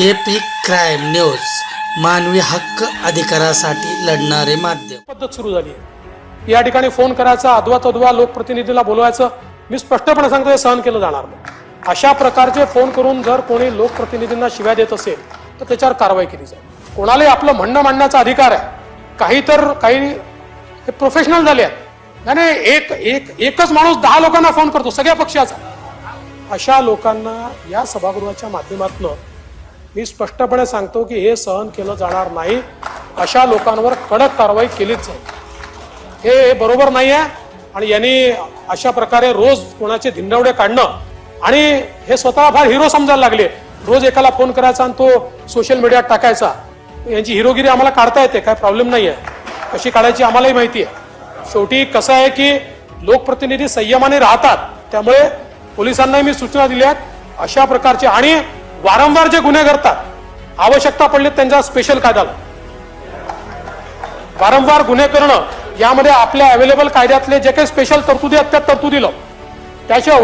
AP crime news मानवी हक्क अधिकारासाठी लढणारे माध्यम. पद्धत सुरू झाली आहे. या ठिकाणी फोन करायचा अधवा तद्वा लोकप्रतिनिधीला बोलवायचं. मी स्पष्टपणे सांगतो हे सहन केलं जाणार नाही. अशा प्रकारचे फोन करून जर कोणी लोकप्रतिनिधींना शिव्या देत असेल तर त्याच्यावर कारवाई केली जाईल. कोणालाही आपलं म्हणणं मांडण्याचा अधिकार आहे? काही तर काही हे प्रोफेशनल झाले आहेत. नाही, नाही एक एक एकच माणूस दहा लोकांना फोन करतो सगळ्या पक्षाचा. अशा लोकांना या सभागृहाच्या माध्यमातून मी स्पष्टपणे सांगतो की हे सहन केलं जाणार नाही. अशा लोकांवर कडक कारवाई केलीच जाईल. हे बरोबर नाही आहे. आणि यांनी अशा प्रकारे रोज कोणाचे धिंडवडे काढणं आणि हे स्वतः फार हिरो समजायला लागले. रोज एकाला फोन करायचा आणि तो सोशल मीडियात टाकायचा. यांची हिरोगिरी आम्हाला काढता येते काय प्रॉब्लेम नाही आहे कशी काढायची आम्हालाही माहिती आहे. शेवटी कसं आहे की लोकप्रतिनिधी संयमाने राहतात. त्यामुळे पोलिसांनाही मी सूचना दिल्या आहेत अशा प्रकारचे आणि वारंवार जे गुन्हे करतात आवश्यकता पडली त्यांचा स्पेशल कायदा वारंवार गुन्हे करणं यामध्ये आपल्या अवेलेबल कायद्यातले जे काही स्पेशल तरतुदी आहेत त्या तरतुदी लाव त्याशिवाय